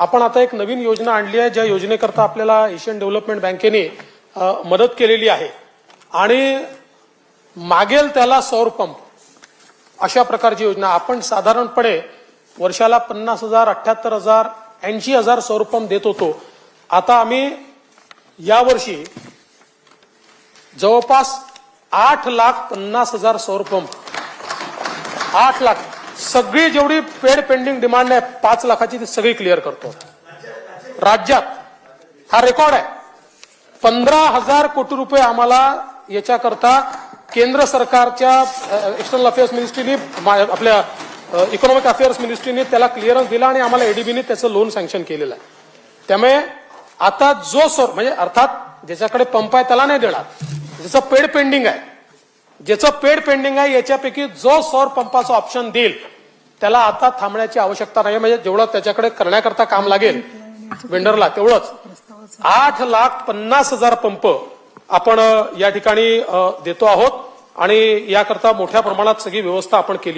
आपण आता एक नवीन योजना आणली आहे ज्या योजनेकरता आपल्याला एशियन डेव्हलपमेंट बँकेने मदत केलेली आहे. आणि मागेल त्याला सौर पंप अशा प्रकारची योजना. आपण साधारणपणे वर्षाला पन्नास हजार अठ्याहत्तर हजार ऐंशी हजार सौर पंप देत होतो. आता आम्ही यावर्षी जवळपास आठ लाख पन्नास हजार सौर पंप. आठ लाख. सगळी जेवढी पेड पेंडिंग डिमांड आहे पाच लाखाची ती सगळी क्लिअर करतो. राज्यात हा रेकॉर्ड आहे. पंधरा हजार कोटी रुपये आम्हाला याच्याकरता केंद्र सरकारच्या एक्सटर्नल अफेअर्स मिनिस्ट्रीने मा- आपल्या इकॉनॉमिक अफेअर्स मिनिस्ट्रीने त्याला क्लिअरन्स दिला आणि आम्हाला एडीबीने त्याचं लोन सँक्शन केलेलं आहे. त्यामुळे आता जो सर म्हणजे अर्थात ज्याच्याकडे पंप आहे त्याला नाही देणार. ज्याचं पेड पेंडिंग आहे ज्याचं पेड पेंडिंग आहे याच्यापैकी जो सौर पंपाचं ऑप्शन देईल त्याला आता थांबण्याची आवश्यकता नाही. म्हणजे जेवढं त्याच्याकडे करण्याकरता काम लागेल वेंडरला तेवढंच. आठ लाख पन्नास हजार पंप आपण या ठिकाणी देतो आहोत. आणि याकरता मोठ्या प्रमाणात सगळी व्यवस्था आपण केली